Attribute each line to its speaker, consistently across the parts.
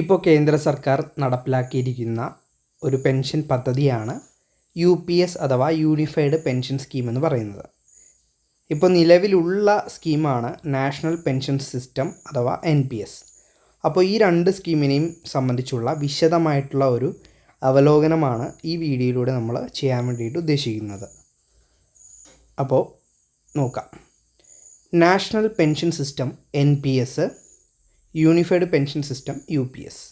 Speaker 1: ഇപ്പോൾ കേന്ദ്ര സർക്കാർ നടപ്പിലാക്കിയിരിക്കുന്ന ഒരു പെൻഷൻ പദ്ധതിയാണ് യു പി എസ് അഥവാ യൂണിഫൈഡ് പെൻഷൻ സ്കീം എന്ന് പറയുന്നത്. ഇപ്പോൾ നിലവിലുള്ള സ്കീമാണ് നാഷണൽ പെൻഷൻ സിസ്റ്റം അഥവാ എൻ പി എസ്. അപ്പോൾ ഈ രണ്ട് സ്കീമിനെയും സംബന്ധിച്ചുള്ള വിശദമായിട്ടുള്ള ഒരു അവലോകനമാണ് ഈ വീഡിയോയിലൂടെ നമ്മൾ ചെയ്യാൻ വേണ്ടിയിട്ട് ഉദ്ദേശിക്കുന്നത്. അപ്പോൾ നോക്കാം. National pension system N P S unified pension system U P S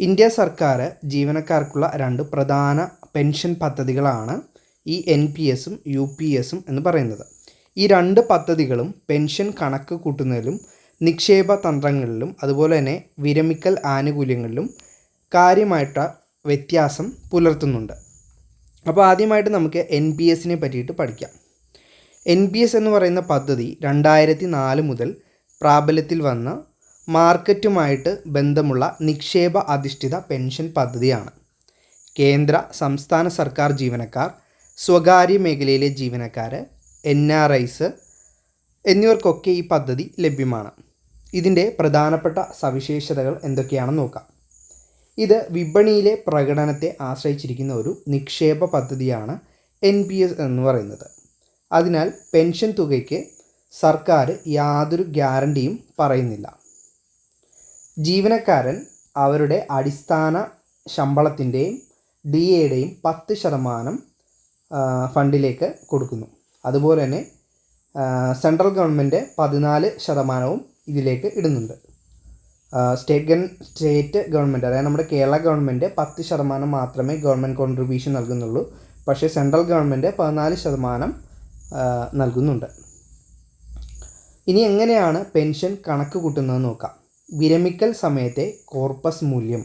Speaker 1: India സർക്കാർ ജീവനക്കാർക്കുള്ള രണ്ട് പ്രധാന പെൻഷൻ പദ്ധതികളാണ് ഈ എൻ പി എസും യു പി എസും എന്ന് പറയുന്നത്. ഈ രണ്ട് പദ്ധതികളും പെൻഷൻ കണക്ക് കൂട്ടുന്നതിലും നിക്ഷേപ തന്ത്രങ്ങളിലും അതുപോലെ തന്നെ വിരമിക്കൽ ആനുകൂല്യങ്ങളിലും കാര്യമായിട്ട് വ്യത്യാസം പുലർത്തുന്നുണ്ട്. അപ്പോൾ ആദ്യമായിട്ട് നമുക്ക് എൻ പി എസിനെ പറ്റിയിട്ട് പഠിക്കാം. എൻ പി എസ് എന്ന് പറയുന്ന പദ്ധതി രണ്ടായിരത്തി നാല് മുതൽ പ്രാബല്യത്തിൽ വന്ന മാർക്കറ്റുമായിട്ട് ബന്ധമുള്ള നിക്ഷേപ അധിഷ്ഠിത പെൻഷൻ പദ്ധതിയാണ്. കേന്ദ്ര സംസ്ഥാന സർക്കാർ ജീവനക്കാർ സ്വകാര്യ മേഖലയിലെ ജീവനക്കാർ എൻ ആർ ഐസ് എന്നിവർക്കൊക്കെ ഈ പദ്ധതി ലഭ്യമാണ്. ഇതിന്റെ പ്രധാനപ്പെട്ട സവിശേഷതകൾ എന്തൊക്കെയാണെന്ന് നോക്കാം. ഇത് വിപണിയിലെ പ്രകടനത്തെ ആശ്രയിച്ചിരിക്കുന്ന ഒരു നിക്ഷേപ പദ്ധതിയാണ് എൻ പി എസ് എന്ന് പറയുന്നത്. അതിനാൽ പെൻഷൻ തുകയ്ക്ക് സർക്കാർ യാതൊരു ഗ്യാരണ്ടിയും പറയുന്നില്ല. ജീവനക്കാരൻ അവരുടെ അടിസ്ഥാന ശമ്പളത്തിന്റെയും ഡി എയുടെയും പത്ത് ശതമാനം ഫണ്ടിലേക്ക് കൊടുക്കുന്നു. അതുപോലെ തന്നെ സെൻട്രൽ ഗവൺമെന്റ് പതിനാല് ശതമാനവും ഇതിലേക്ക് ഇടുന്നുണ്ട്. സ്റ്റേറ്റ് ഗവൺ സ്റ്റേറ്റ് ഗവൺമെന്റ് അതായത് നമ്മുടെ കേരള ഗവൺമെന്റ് പത്ത് ശതമാനം മാത്രമേ ഗവൺമെന്റ് കോൺട്രിബ്യൂഷൻ നൽകുന്നുള്ളൂ. പക്ഷേ സെൻട്രൽ ഗവൺമെന്റ് പതിനാല് ശതമാനം നൽകുന്നുണ്ട്. ഇനി എങ്ങനെയാണ് പെൻഷൻ കണക്ക് കൂട്ടുന്നത് നോക്കാം. വിരമിക്കൽ സമയത്തെ കോർപ്പസ് മൂല്യം.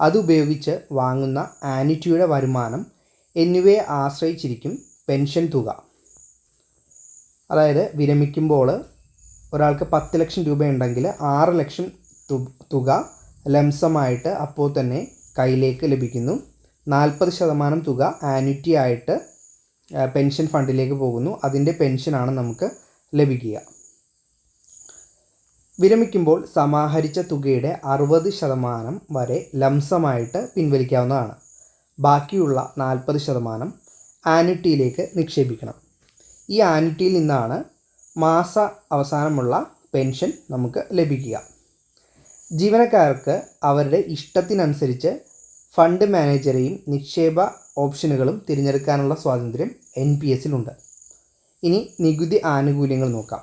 Speaker 1: അതുപയോഗിച്ച് വാങ്ങുന്ന ആനിറ്റിയുടെ വരുമാനം എന്നിവയെ ആശ്രയിച്ചിരിക്കും പെൻഷൻ തുക. അതായത് വിരമിക്കുമ്പോൾ ഒരാൾക്ക് പത്ത് ലക്ഷം രൂപയുണ്ടെങ്കിൽ ആറ് ലക്ഷം തുക ലംസമായിട്ട് അപ്പോൾ തന്നെ കയ്യിലേക്ക് ലഭിക്കുന്നു. നാൽപ്പത് ശതമാനം തുക ആനിറ്റി ആയിട്ട് പെൻഷൻ ഫണ്ടിലേക്ക് പോകുന്നു. അതിന്റെ പെൻഷനാണ് നമുക്ക് ലഭിക്കുക. വിരമിക്കുമ്പോൾ സമാഹരിച്ച തുകയുടെ അറുപത് ശതമാനം വരെ ലംസമായിട്ട് പിൻവലിക്കാവുന്നതാണ്. ബാക്കിയുള്ള നാൽപ്പത് ശതമാനം ആനുറ്റിയിലേക്ക് നിക്ഷേപിക്കണം. ഈ ആനുറ്റിയിൽ നിന്നാണ് മാസ അവസാനമുള്ള പെൻഷൻ നമുക്ക് ലഭിക്കുക. ജീവനക്കാർക്ക് അവരുടെ ഇഷ്ടത്തിനനുസരിച്ച് ഫണ്ട് മാനേജറെയും നിക്ഷേപ ഓപ്ഷനുകളും തിരഞ്ഞെടുക്കാനുള്ള സ്വാതന്ത്ര്യം എൻ പി എസിലുണ്ട്. ഇനി നികുതി ആനുകൂല്യങ്ങൾ നോക്കാം.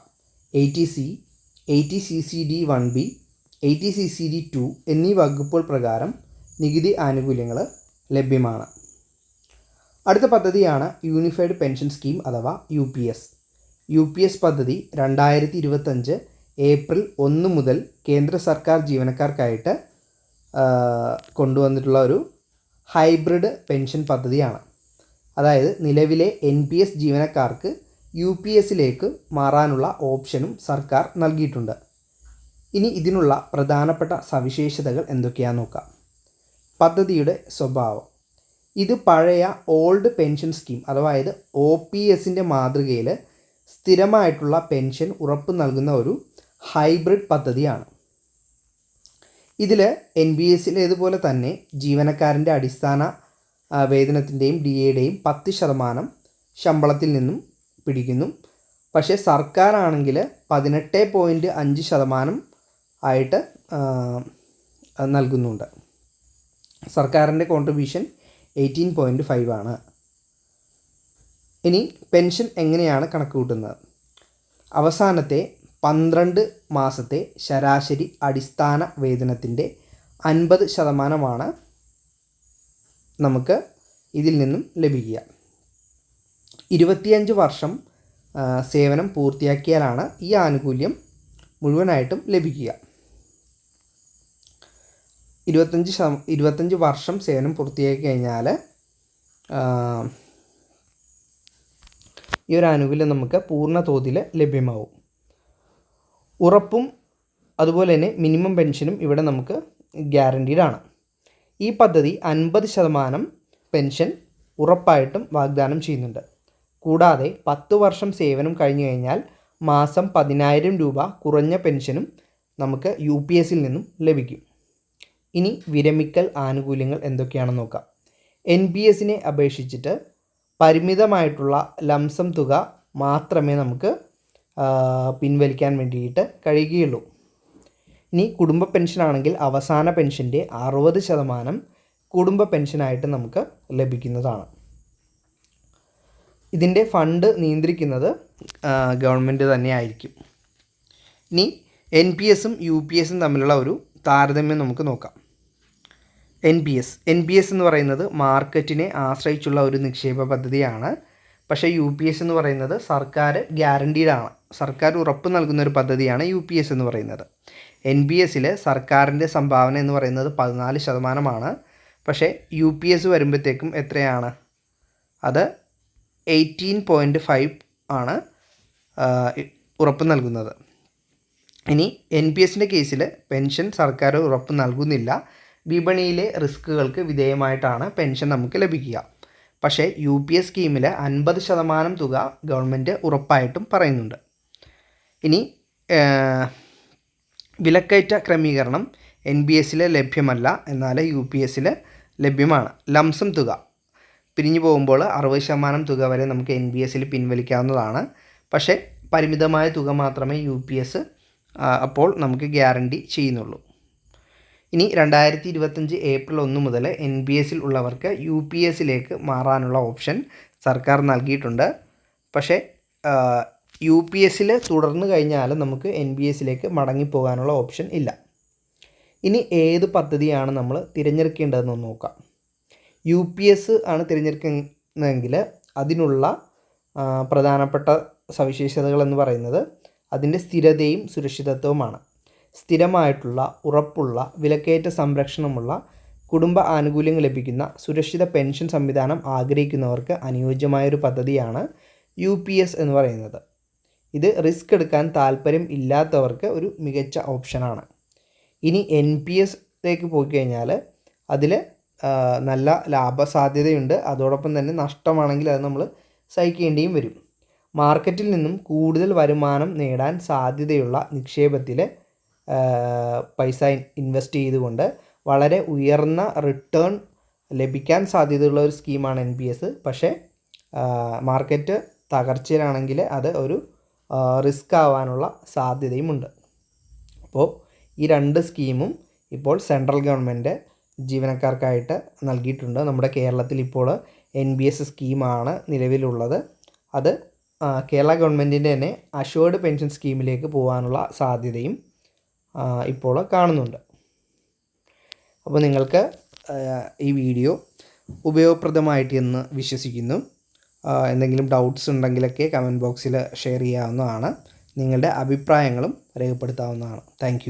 Speaker 1: A T C A T C C D one B eighty C C D two എന്നീ വകുപ്പുകൾ പ്രകാരം നികുതി ആനുകൂല്യങ്ങൾ ലഭ്യമാണ്. അടുത്ത പദ്ധതിയാണ് യൂണിഫൈഡ് പെൻഷൻ സ്കീം അഥവാ U P S. U P S പദ്ധതി രണ്ടായിരത്തി ഇരുപത്തഞ്ച് ഏപ്രിൽ ഒന്ന് മുതൽ കേന്ദ്ര സർക്കാർ ജീവനക്കാർക്കായിട്ട് കൊണ്ടുവന്നിട്ടുള്ള ഒരു ഹൈബ്രിഡ് പെൻഷൻ പദ്ധതിയാണ്. അതായത് നിലവിലെ എൻ പി എസ് ജീവനക്കാർക്ക് യു പി എസിലേക്ക് മാറാനുള്ള ഓപ്ഷനും സർക്കാർ നൽകിയിട്ടുണ്ട്. ഇനി ഇതിനുള്ള പ്രധാനപ്പെട്ട സവിശേഷതകൾ എന്തൊക്കെയാണെന്ന് നോക്കാം. പദ്ധതിയുടെ സ്വഭാവം. ഇത് പഴയ ഓൾഡ് പെൻഷൻ സ്കീം അതായത് ഒ പി എസിന്റെ മാതൃകയിൽ സ്ഥിരമായിട്ടുള്ള പെൻഷൻ ഉറപ്പ് നൽകുന്ന ഒരു ഹൈബ്രിഡ് പദ്ധതിയാണ്. ഇതിൽ എൻ ബി എസിലേതുപോലെ തന്നെ ജീവനക്കാരന്റെ അടിസ്ഥാന വേതനത്തിന്റെയും ഡി എയുടെയും പത്ത് ശതമാനം ശമ്പളത്തിൽ നിന്നും പിടിക്കുന്നു. പക്ഷേ സർക്കാരാണെങ്കിൽ പതിനെട്ട് പോയിന്റ് അഞ്ച് ശതമാനം ആയിട്ട് നൽകുന്നുണ്ട്. സർക്കാരിന്റെ കോൺട്രിബ്യൂഷൻ എയ്റ്റീൻ പോയിന്റ് ഫൈവ് ആണ്. ഇനി പെൻഷൻ എങ്ങനെയാണ് കണക്ക് കൂട്ടുന്നത് അവസാനത്തെ പന്ത്രണ്ട് മാസത്തെ ശരാശരി അടിസ്ഥാന വേതനത്തിന്റെ അൻപത് ശതമാനമാണ് നമുക്ക് ഇതിൽ നിന്നും ലഭിക്കുക. ഇരുപത്തിയഞ്ച് വർഷം സേവനം പൂർത്തിയാക്കിയാലാണ് ഈ ആനുകൂല്യം മുഴുവനായിട്ടും ലഭിക്കുക. ഇരുപത്തഞ്ച് ശതം ഇരുപത്തഞ്ച് വർഷം സേവനം പൂർത്തിയാക്കി കഴിഞ്ഞാൽ ഈ ഒരു ആനുകൂല്യം നമുക്ക് പൂർണ തോതിൽ ലഭ്യമാവും. ഉറപ്പും അതുപോലെ തന്നെ മിനിമം പെൻഷനും ഇവിടെ നമുക്ക് ഗ്യാരണ്ടീഡ് ആണ്. ഈ പദ്ധതി അൻപത് ശതമാനം പെൻഷൻ ഉറപ്പായിട്ടും വാഗ്ദാനം ചെയ്യുന്നുണ്ട്. കൂടാതെ പത്ത് വർഷം സേവനം കഴിഞ്ഞു കഴിഞ്ഞാൽ മാസം പതിനായിരം രൂപ കുറഞ്ഞ പെൻഷനും നമുക്ക് യു പി എസിൽ നിന്നും ലഭിക്കും. ഇനി വിരമിക്കൽ ആനുകൂല്യങ്ങൾ എന്തൊക്കെയാണെന്ന് നോക്കാം. എൻ പി എസിനെ അപേക്ഷിച്ചിട്ട് പരിമിതമായിട്ടുള്ള ലംസം തുക മാത്രമേ നമുക്ക് പിൻവലിക്കാൻ വേണ്ടിയിട്ട് കഴിയുകയുള്ളൂ. ഇനി കുടുംബ പെൻഷനാണെങ്കിൽ അവസാന പെൻഷന്റെ അറുപത് ശതമാനം കുടുംബ പെൻഷനായിട്ട് നമുക്ക് ലഭിക്കുന്നതാണ്. ഇതിന്റെ ഫണ്ട് നിയന്ത്രിക്കുന്നത് ഗവൺമെന്റ് തന്നെയായിരിക്കും. ഇനി എൻ പി എസും യു പി എസും തമ്മിലുള്ള ഒരു താരതമ്യം നമുക്ക് നോക്കാം. N P S N P S എന്ന് പറയുന്നത് മാർക്കറ്റിനെ ആശ്രയിച്ചുള്ള ഒരു നിക്ഷേപ പദ്ധതിയാണ്. പക്ഷേ യു പി എസ് എന്ന് പറയുന്നത് സർക്കാർ ഗ്യാരണ്ടീഡാണ് സർക്കാർ ഉറപ്പ് നൽകുന്ന ഒരു പദ്ധതിയാണ് യു പി എസ് എന്ന് പറയുന്നത്. എൻ പി എസിൽ സർക്കാരിന്റെ സംഭാവന എന്ന് പറയുന്നത് പതിനാല് ശതമാനമാണ്. പക്ഷേ യു പി എസ് വരുമ്പോഴത്തേക്കും എത്രയാണ്? അത് എയ്റ്റീൻ പോയിന്റ് ഫൈവ് ആണ് ഉറപ്പ് നൽകുന്നത്. ഇനി എൻ പി എസിന്റെ കേസിൽ പെൻഷൻ സർക്കാർ ഉറപ്പ് നൽകുന്നില്ല. വിപണിയിലെ റിസ്ക്കുകൾക്ക് വിധേയമായിട്ടാണ് പെൻഷൻ നമുക്ക് ലഭിക്കുക. പക്ഷേ യു പി എസ് സ്കീമിൽ അൻപത് ശതമാനം തുക ഗവൺമെന്റ് ഉറപ്പായിട്ടും പറയുന്നുണ്ട്. ഇനി വിലക്കയറ്റ ക്രമീകരണം എൻ ബി എസിൽ ലഭ്യമല്ല. എന്നാൽ യു പി എസിൽ ലഭ്യമാണ്. ലംസം തുക. പിരിഞ്ഞു പോകുമ്പോൾ അറുപത് ശതമാനം തുക വരെ നമുക്ക് എൻ ബി എസിൽ പിൻവലിക്കാവുന്നതാണ്. പക്ഷേ പരിമിതമായ തുക മാത്രമേ യു പി എസ് അപ്പോൾ നമുക്ക് ഗ്യാരണ്ടി ചെയ്യുന്നുള്ളൂ. ഇനി രണ്ടായിരത്തി ഇരുപത്തഞ്ച് ഏപ്രിൽ ഒന്ന് മുതൽ എൻ ബി എസിൽ ഉള്ളവർക്ക് യു പി എസിലേക്ക് മാറാനുള്ള ഓപ്ഷൻ സർക്കാർ നൽകിയിട്ടുണ്ട്. പക്ഷേ യു പി എസിൽ തുടർന്ന് കഴിഞ്ഞാൽ നമുക്ക് എൻ ബി എസിലേക്ക് മടങ്ങിപ്പോകാനുള്ള ഓപ്ഷൻ ഇല്ല. ഇനി ഏത് പദ്ധതിയാണ് നമ്മൾ തിരഞ്ഞെടുക്കേണ്ടതെന്ന് നോക്കാം. യു പി എസ് ആണ് തിരഞ്ഞെടുക്കുന്നതെങ്കിൽ അതിനുള്ള പ്രധാനപ്പെട്ട സവിശേഷതകൾ എന്ന് പറയുന്നത് അതിന്റെ സ്ഥിരതയും സുരക്ഷിതത്വവുമാണ്. സ്ഥിരമായിട്ടുള്ള ഉറപ്പുള്ള വിലക്കയറ്റ സംരക്ഷണമുള്ള കുടുംബ ആനുകൂല്യങ്ങൾ ലഭിക്കുന്ന സുരക്ഷിത പെൻഷൻ സംവിധാനം ആഗ്രഹിക്കുന്നവർക്ക് അനുയോജ്യമായൊരു പദ്ധതിയാണ് യു പി എസ് എന്ന് പറയുന്നത്. ഇത് റിസ്ക് എടുക്കാൻ താല്പര്യം ഇല്ലാത്തവർക്ക് ഒരു മികച്ച ഓപ്ഷനാണ്. ഇനി എൻ പി എസിലേക്ക് പോയി കഴിഞ്ഞാൽ അതിൽ നല്ല ലാഭസാധ്യതയുണ്ട്. അതോടൊപ്പം തന്നെ നഷ്ടമാണെങ്കിൽ അത് നമ്മൾ സഹിക്കേണ്ടിയും വരും. മാർക്കറ്റിൽ നിന്നും കൂടുതൽ വരുമാനം നേടാൻ സാധ്യതയുള്ള നിക്ഷേപത്തിൽ പൈസ ഇൻവെസ്റ്റ് ചെയ്തുകൊണ്ട് വളരെ ഉയർന്ന റിട്ടേൺ ലഭിക്കാൻ സാധ്യതയുള്ള ഒരു സ്കീമാണ് എൻ പി എസ് പക്ഷേ മാർക്കറ്റ് തകർച്ചയിലാണെങ്കിൽ അത് ഒരു റിസ്ക് ആവാനുള്ള സാധ്യതയുമുണ്ട്. അപ്പോൾ ഈ രണ്ട് സ്കീമും ഇപ്പോൾ സെൻട്രൽ ഗവൺമെന്റ് ജീവനക്കാർക്കായിട്ട് നൽകിയിട്ടുണ്ട്. നമ്മുടെ കേരളത്തിൽ ഇപ്പോൾ എൻ ബി എസ് സ്കീമാണ് നിലവിലുള്ളത്. അത് കേരള ഗവൺമെന്റിന്റെ തന്നെ അഷ്വേർഡ് പെൻഷൻ സ്കീമിലേക്ക് പോകാനുള്ള സാധ്യതയും ഇപ്പോൾ കാണുന്നുണ്ട്. അപ്പോൾ നിങ്ങൾക്ക് ഈ വീഡിയോ ഉപയോഗപ്രദമായിട്ട് എന്ന് വിശ്വസിക്കുന്നു. എന്തെങ്കിലും ഡൗട്ട്സ് ഉണ്ടെങ്കിലൊക്കെ കമന്റ് ബോക്സിൽ ഷെയർ ചെയ്യാവുന്നതാണ്. നിങ്ങളുടെ അഭിപ്രായങ്ങളും രേഖപ്പെടുത്താവുന്നതാണ്. താങ്ക്